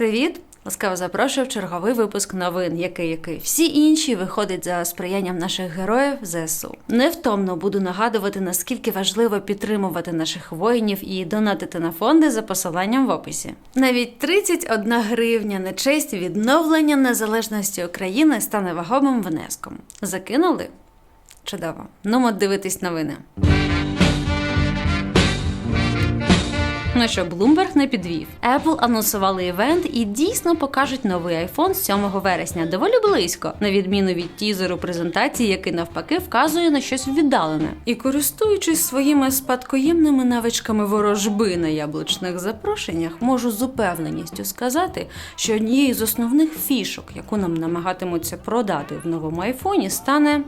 Привіт! Ласкаво запрошую в черговий випуск новин, який який всі інші виходять за сприянням наших героїв ЗСУ. Невтомно буду нагадувати, наскільки важливо підтримувати наших воїнів і донатити на фонди за посиланням в описі. Навіть 31 гривня на честь відновлення незалежності України стане вагомим внеском. Закинули? Чудово. Ну, дивитись новини. Ну що, Bloomberg не підвів. Apple анонсували івент і дійсно покажуть новий iPhone 7 вересня, доволі близько, на відміну від тізеру презентації, який навпаки вказує на щось віддалене. І користуючись своїми спадкоємними навичками ворожби на яблучних запрошеннях, можу з упевненістю сказати, що однією з основних фішок, яку нам намагатимуться продати в новому айфоні, стане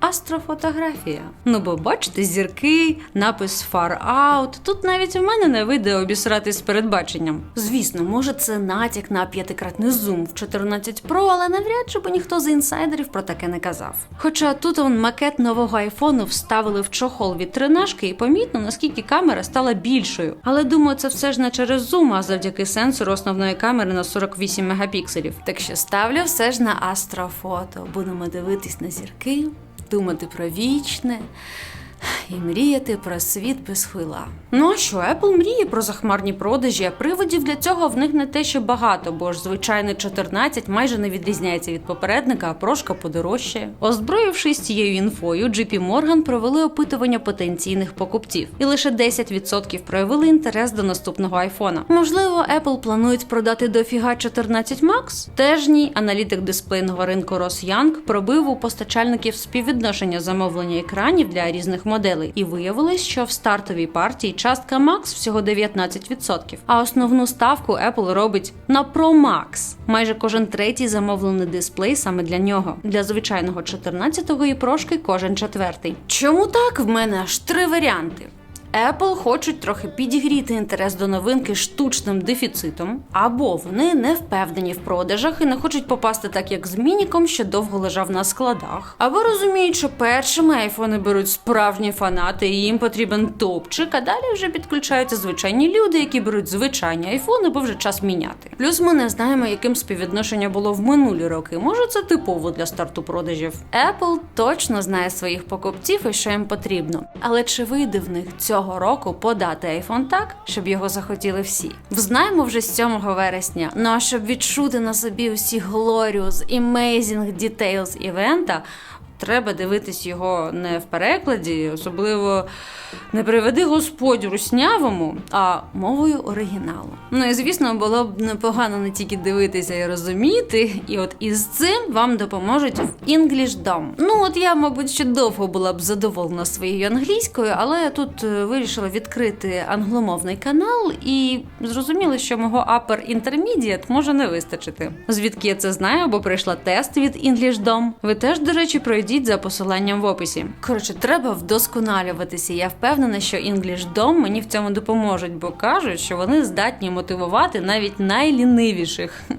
Астрофотографія. Ну, бо бачите, зірки, напис Far Out. Тут навіть у мене не вийде обісратись з передбаченням. Звісно, може, це натяк на п'ятикратний зум в 14 Pro, але навряд чи би ніхто з інсайдерів про таке не казав. Хоча тут он макет нового айфону вставили в чохол від тринашки і помітно, наскільки камера стала більшою. Але думаю, це все ж не через зум, а завдяки сенсору основної камери на 48 мегапікселів. Так що ставлю все ж на астрофото. Будемо дивитись на зірки думати про вічне і мріяти про світ без хвила. Ну а що, Apple мріє про захмарні продажі, а приводів для цього в них не те, що багато, бо ж звичайний 14 майже не відрізняється від попередника, а прошка подорожчає. Озброївшись цією інфою, JP Morgan провели опитування потенційних покупців, і лише 10% проявили інтерес до наступного айфона. Можливо, Apple планують продати дофіга 14 Max? Теж ні. Аналітик дисплейного ринку Рос Янг пробив у постачальників співвідношення замовлення екранів для різних моделей, і виявилось, що в стартовій партії частка Max всього 19%, а основну ставку Apple робить на Pro Max. Майже кожен третій замовлений дисплей саме для нього. Для звичайного 14-го і прошки кожен четвертий. Чому так? В мене аж три варіанти. Apple хочуть трохи підігріти інтерес до новинки штучним дефіцитом, або вони не впевнені в продажах і не хочуть попасти так, як з мініком, що довго лежав на складах, або розуміють, що першими айфони беруть справжні фанати, і їм потрібен топчик, а далі вже підключаються звичайні люди, які беруть звичайні айфони, бо вже час міняти. Плюс ми не знаємо, яким співвідношення було в минулі роки. Може, це типово для старту продажів. Apple точно знає своїх покупців і що їм потрібно. Але чи вийде в них цього? Цього року подати iPhone так, щоб його захотіли всі. Взнаємо вже з 7 вересня. Ну а щоб відчути на собі усі Glorious Amazing Details івента, треба дивитись його не в перекладі, особливо не приведи Господь руснявому, а мовою оригіналу. Ну і звісно, було б непогано не тільки дивитися і розуміти, і от із цим вам допоможуть в English Dom. Ну от я, мабуть, ще довго була б задоволена своєю англійською, але тут е, вирішила відкрити англомовний канал і зрозуміла, що мого Upper Intermediate може не вистачити. Звідки я це знаю, бо пройшла тест від English Dom. Ви теж, до речі, пройдіть за посиланням в описі. Коротше, треба вдосконалюватися. Я впевнена, що English Dom мені в цьому допоможуть, бо кажуть, що вони здатні мотивувати навіть найлінивіших.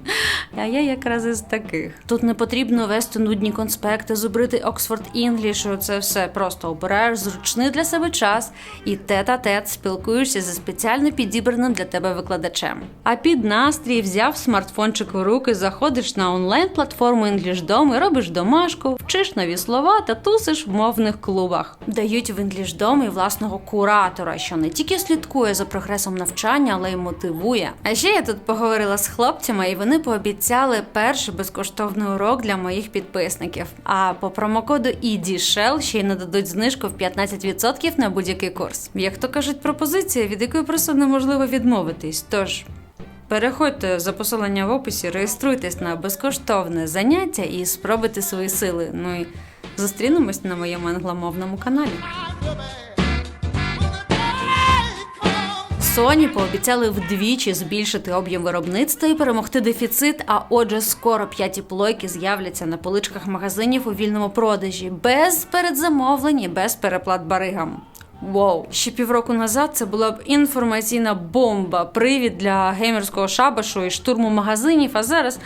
А я якраз із таких. Тут не потрібно вести нудні конспекти, зубрити Oxford English, Це все просто обираєш зручний для себе час і тет-а-тет спілкуєшся зі спеціально підібраним для тебе викладачем. А під настрій взяв смартфончик у руки, заходиш на онлайн-платформу English Dom і робиш домашку, вчиш нові слова та тусиш в мовних клубах. Дають в English Dom і власного куратора, що не тільки слідкує за прогресом навчання, але й мотивує. А ще я тут поговорила з хлопцями, і вони пообіцяли перший безкоштовний урок для моїх підписників. А по промокоду EDSHELL ще й нададуть знижку в 15% на будь-який курс. Як то кажуть, пропозиція, від якої просто неможливо відмовитись. Тож. Переходьте за посилання в описі, реєструйтесь на безкоштовне заняття і спробуйте свої сили. Ну і зустрінемось на моєму англомовному каналі. Sony пообіцяли вдвічі збільшити об'єм виробництва і перемогти дефіцит. А отже, скоро п'яті плойки з'являться на поличках магазинів у вільному продажі без передзамовлень і без переплат баригам. Воу, ще півроку назад це була б інформаційна бомба, привід для геймерського шабашу і штурму магазинів. А зараз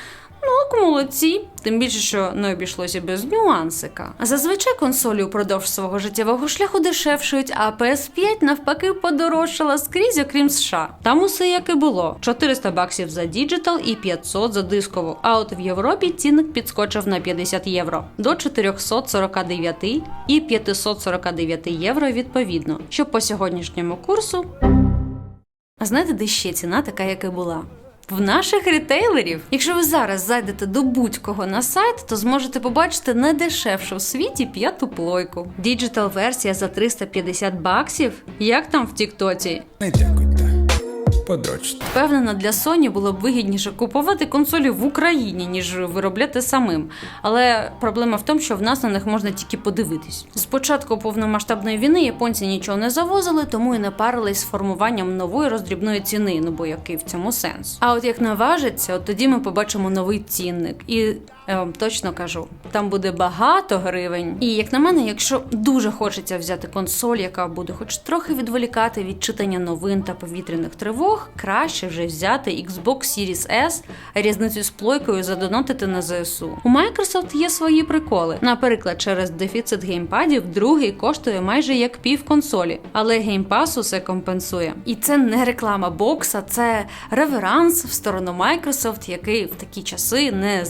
Ну, молодці. Тим більше, що не обійшлося без нюансика. Зазвичай консолі упродовж свого життєвого шляху дешевшують, а PS5 навпаки подорожчала скрізь, окрім США. Там усе як і було: 400 баксів за діджитал і 500 за дискову. А от в Європі цінник підскочив на 50 євро до 449 і 549 євро відповідно, що по сьогоднішньому курсу а знаєте, де ще ціна така, як і була? В наших рітейлерів, Якщо ви зараз зайдете до будь-кого на сайт, то зможете побачити найдешевшу в світі п'яту плойку. Діджитал версія за 350 баксів. Як там в Тіктоці? Не дякуйте. Подрочте. Впевнена, для Sony було б вигідніше купувати консолі в Україні, ніж виробляти самим. Але проблема в тому, що в нас на них можна тільки подивитись. З початку повномасштабної війни японці нічого не завозили, тому і не парились з формуванням нової роздрібної ціни. Ну бо який в цьому сенс? А от як наважиться, от тоді ми побачимо новий цінник. І я вам точно кажу, там буде багато гривень. І як на мене, якщо дуже хочеться взяти консоль, яка буде хоч трохи відволікати від читання новин та повітряних тривог, краще вже взяти Xbox Series S, різницю з плойкою задонатити на ЗСУ. У Microsoft є свої приколи. Наприклад, через дефіцит геймпадів другий коштує майже як пів консолі, але геймпас усе компенсує. І це не реклама бокса, це реверанс в сторону Microsoft, який в такі часи не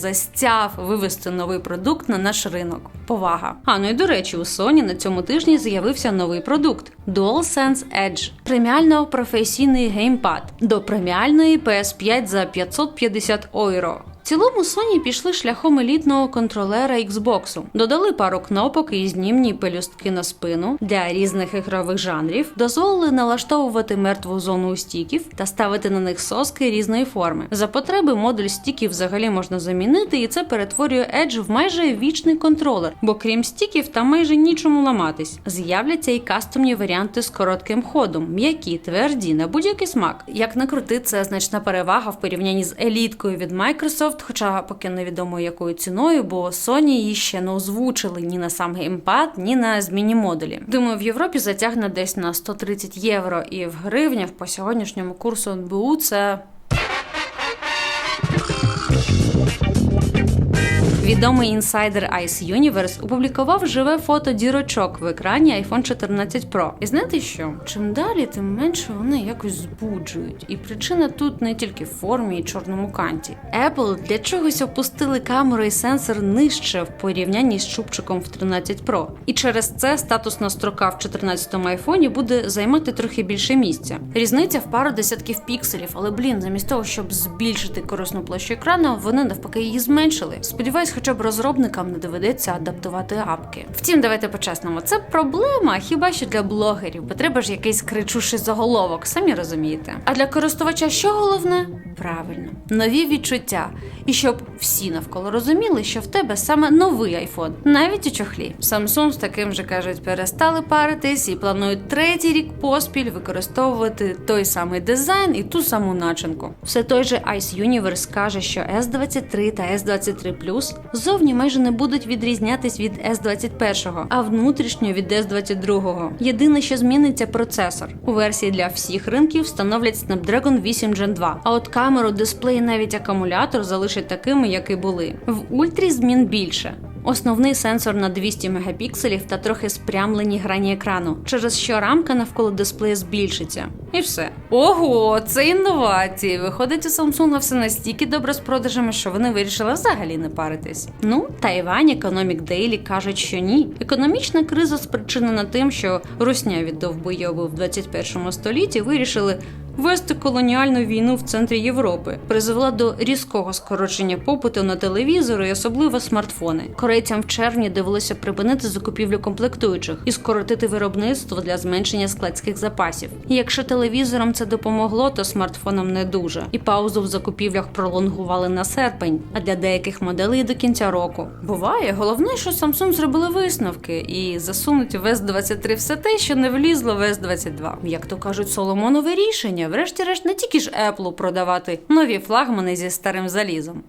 застяв вивести новий продукт на наш ринок. Повага. А ну і до речі, у Sony на цьому тижні з'явився новий продукт DualSense Edge. Преміально професійний геймпад до преміальної PS5 за 550 євро. Цілому Sony пішли шляхом елітного контролера Xbox. Додали пару кнопок і знімні пелюстки на спину для різних ігрових жанрів, дозволили налаштовувати мертву зону у стіків та ставити на них соски різної форми. За потреби модуль стіків взагалі можна замінити, і це перетворює Edge в майже вічний контролер, бо крім стіків там майже нічому ламатись. З'являться і кастомні варіанти з коротким ходом, м'які, тверді, на будь-який смак. Як не крути, це значна перевага в порівнянні з еліткою від Microsoft, хоча поки невідомо якою ціною, бо Sony її ще не озвучили ні на сам геймпад, ні на зміні модулі. Думаю, в Європі затягне десь на 130 євро, і в гривнях по сьогоднішньому курсу НБУ це Відомий інсайдер Ice Universe опублікував живе фото дірочок в екрані iPhone 14 Pro. І знаєте що? Чим далі, тим менше вони якось збуджують. І причина тут не тільки в формі і чорному канті. Apple для чогось опустили камеру і сенсор нижче в порівнянні з чубчиком в 13 Pro. І через це статусна строка в 14-му айфоні буде займати трохи більше місця. Різниця в пару десятків пікселів, але блін, замість того, щоб збільшити корисну площу екрану, вони навпаки її зменшили. Сподіваюсь, хоча б розробникам не доведеться адаптувати апки. Втім, давайте по-чесному, це проблема хіба що для блогерів, бо треба ж якийсь кричуший заголовок, самі розумієте. А для користувача що головне? Правильно, нові відчуття. І щоб всі навколо розуміли, що в тебе саме новий айфон, навіть у чохлі. Samsung з таким же кажуть, перестали паритись і планують третій рік поспіль використовувати той самий дизайн і ту саму начинку. Все той же Ice Universe каже, що S23 та S23 Plus зовні майже не будуть відрізнятись від S21, а внутрішньо від S22. Єдине, що зміниться процесор. У версії для всіх ринків встановлять Snapdragon 8 Gen 2, а от камеру, дисплей, і навіть акумулятор залишать такими, як і були. В ультрі змін більше. Основний сенсор на 200 мегапікселів та трохи спрямлені грані екрану, через що рамка навколо дисплея збільшиться. І все. Ого, це інновації. Виходить, у Samsung все настільки добре з продажами, що вони вирішили взагалі не паритись. Ну, Тайвань, Economic Daily кажуть, що ні. Економічна криза спричинена тим, що русня від довбойоби в 21 столітті вирішили вести колоніальну війну в центрі Європи, призвела до різкого скорочення попиту на телевізори і особливо смартфони. Корейцям в червні довелося припинити закупівлю комплектуючих і скоротити виробництво для зменшення складських запасів. Якщо телевізорам це допомогло, то смартфонам не дуже. І паузу в закупівлях пролонгували на серпень, а для деяких моделей до кінця року. Буває, головне, що Samsung зробили висновки і засунуть в S23 все те, що не влізло в S22. Як то кажуть, Соломонове рішення. Врешті-решт не тільки ж Apple продавати нові флагмани зі старим залізом.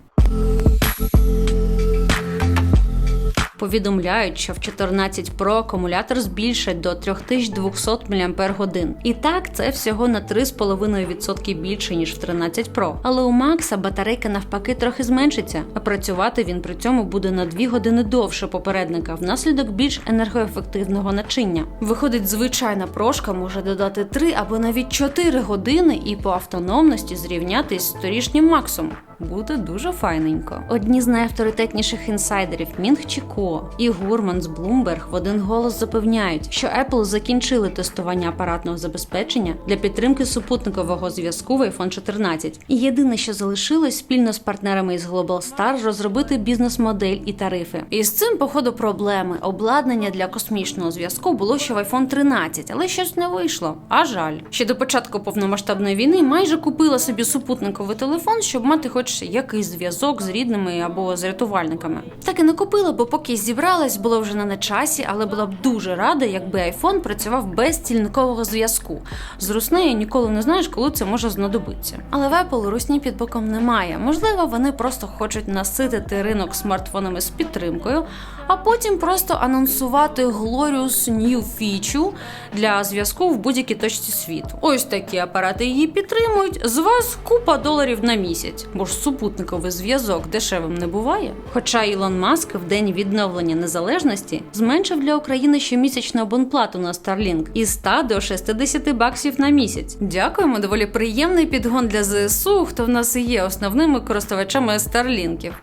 Повідомляють, що в 14 Pro акумулятор збільшать до 3200 мАч. І так, це всього на 3,5% більше, ніж в 13 Pro. Але у Макса батарейка навпаки трохи зменшиться, а працювати він при цьому буде на 2 години довше попередника внаслідок більш енергоефективного начиння. Виходить, звичайна прошка може додати 3 або навіть 4 години і по автономності зрівнятись з торішнім Максом. Буде дуже файненько. Одні з найавторитетніших інсайдерів Мінг Чіко і Гурман з Bloomberg в один голос запевняють, що Apple закінчили тестування апаратного забезпечення для підтримки супутникового зв'язку в iPhone 14. І єдине, що залишилось спільно з партнерами із Global Star розробити бізнес-модель і тарифи. І з цим, походу, проблеми. Обладнання для космічного зв'язку було ще в iPhone 13, але щось не вийшло. А жаль. Ще до початку повномасштабної війни майже купила собі супутниковий телефон, щоб мати хоч якийсь зв'язок з рідними або з рятувальниками. Так і не купила, бо поки зібралась, було вже не на часі, але була б дуже рада, якби iPhone працював без стільникового зв'язку. З руснею ніколи не знаєш, коли це може знадобитися. Але в Apple русні під боком немає. Можливо, вони просто хочуть наситити ринок смартфонами з підтримкою, а потім просто анонсувати Glorious New Feature для зв'язку в будь-якій точці світу. Ось такі апарати її підтримують. З вас купа доларів на місяць, бо ж супутниковий зв'язок дешевим не буває. Хоча Ілон Маск в день відновлення незалежності зменшив для України щомісячну абонплату на Starlink із 100 до 60 баксів на місяць. Дякуємо, доволі приємний підгон для ЗСУ, хто в нас і є основними користувачами Starlinkів.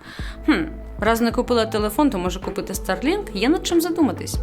Хм. Раз не купила телефон, то може купити Starlink, є над чим задуматись.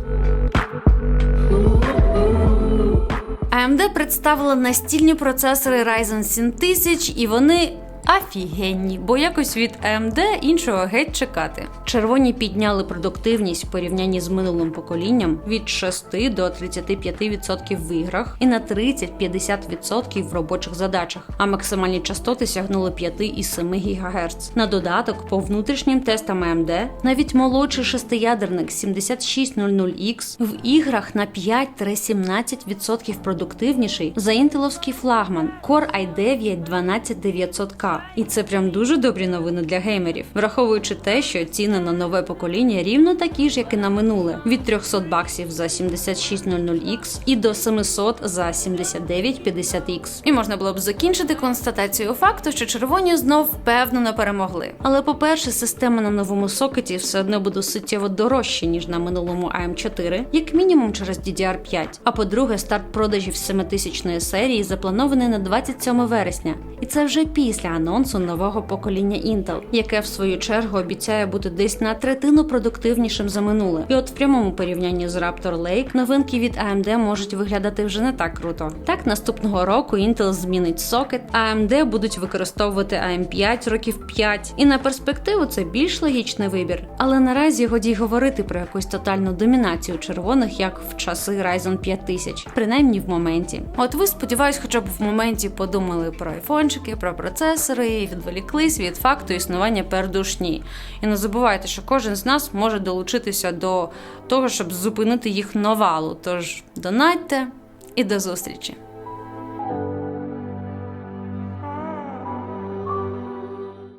AMD представила настільні процесори Ryzen 7000 і вони. Офігенні, бо якось від AMD іншого геть чекати. Червоні підняли продуктивність в порівнянні з минулим поколінням від 6 до 35% в іграх і на 30-50% в робочих задачах, а максимальні частоти сягнули 5 і 7 ГГц. На додаток, по внутрішнім тестам AMD, навіть молодший шестиядерник 7600X в іграх на 5-17% продуктивніший за інтеловський флагман Core i9 12900K. І це прям дуже добрі новини для геймерів, враховуючи те, що ціни на нове покоління рівно такі ж, як і на минуле: від 300 баксів за 7600X і до 700 за 7950X. І можна було б закінчити констатацію факту, що червоні знов впевнено перемогли. Але по-перше, система на новому сокеті все одно буде суттєво дорожче ніж на минулому AM4, як мінімум через DDR5. А по-друге, старт продажів 7000 серії запланований на 27 вересня, і це вже після анонсу нового покоління Intel, яке в свою чергу обіцяє бути десь на третину продуктивнішим за минуле. І от в прямому порівнянні з Raptor Lake новинки від AMD можуть виглядати вже не так круто. Так, наступного року Intel змінить сокет, AMD будуть використовувати AM5 років 5. І на перспективу це більш логічний вибір. Але наразі годі й говорити про якусь тотальну домінацію червоних, як в часи Ryzen 5000, принаймні в моменті. От ви сподіваюсь, хоча б в моменті подумали про айфончики, про процесори і відволіклись від факту існування пердушні. І не забувайте, що кожен з нас може долучитися до того, щоб зупинити їх навалу. Тож донатьте і до зустрічі!